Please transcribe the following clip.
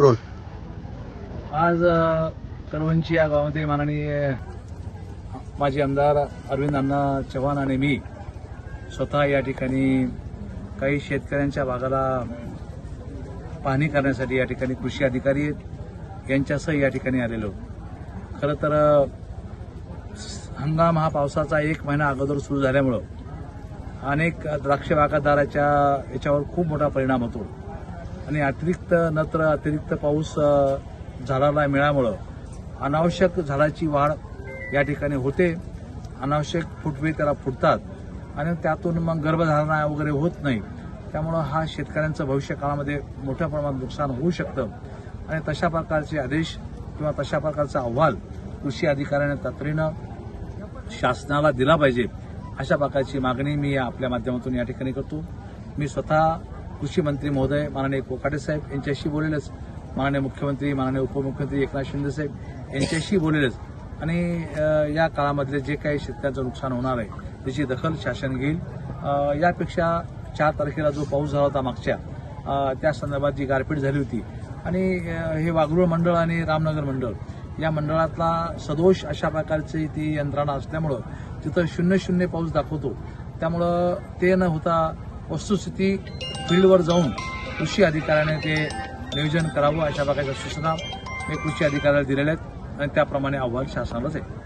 Role आज अ, करवंची या गावामध्ये माननीय माजी आमदार अरविंद अण्णा चव्हाण आणि मी स्वतः या ठिकाणी काही शेतकऱ्यांच्या भागाला पाहणी करण्यासाठी या ठिकाणी कृषी अधिकारी आहेत यांच्यासह या ठिकाणी आलेलो. खरं तर हंगाम हा पावसाचा एक महिना अगोदर सुरू झाल्यामुळं अनेक द्राक्ष बागायतदाराच्या याच्यावर खूप मोठा परिणाम होतो. आणि अतिरिक्त नत्र अतिरिक्त पाऊस झाडाला मिळाल्यामुळं अनावश्यक झाडाची वाढ या ठिकाणी होते. अनावश्यक फुटवे त्याला फुटतात आणि त्यातून मग गर्भधारणा वगैरे होत नाही. त्यामुळं हा शेतकऱ्यांचं भविष्य काळामध्ये मोठ्या प्रमाणात नुकसान होऊ शकतं. आणि तशा प्रकारचे आदेश किंवा तशा प्रकारचा अहवाल कृषी अधिकाऱ्याने तातडीनं शासनाला दिला पाहिजे. अशा प्रकारची मागणी मी आपल्या माध्यमातून या ठिकाणी करतो. मी स्वतः कृषी मंत्री महोदय माननीय कोकाटे साहेब यांच्याशी बोलेलच माननीय मुख्यमंत्री माननीय उपमुख्यमंत्री एकनाथ शिंदे साहेब यांच्याशी बोलेलच आणि या काळामधले जे काही शेतकऱ्यांचं नुकसान होणार आहे त्याची दखल शासन घेईल. यापेक्षा चार तारखेला जो पाऊस झाला होता मागच्या त्या संदर्भात जी गारपीट झाली होती आणि हे वागरूळ मंडळ आणि रामनगर मंडळ या मंडळातला सदोष अशा प्रकारची ती यंत्रणा असल्यामुळं तिथं शून्य शून्य पाऊस दाखवतो. त्यामुळं ते न होता वस्तुस्थिती फील्डवर जाऊन कृषी अधिकाऱ्याने ते नियोजन करावं अशा प्रकारच्या सूचना मी कृषी अधिकाऱ्याला दिलेल्या आहेत आणि त्याप्रमाणे अहवाल शासनालाच आहे.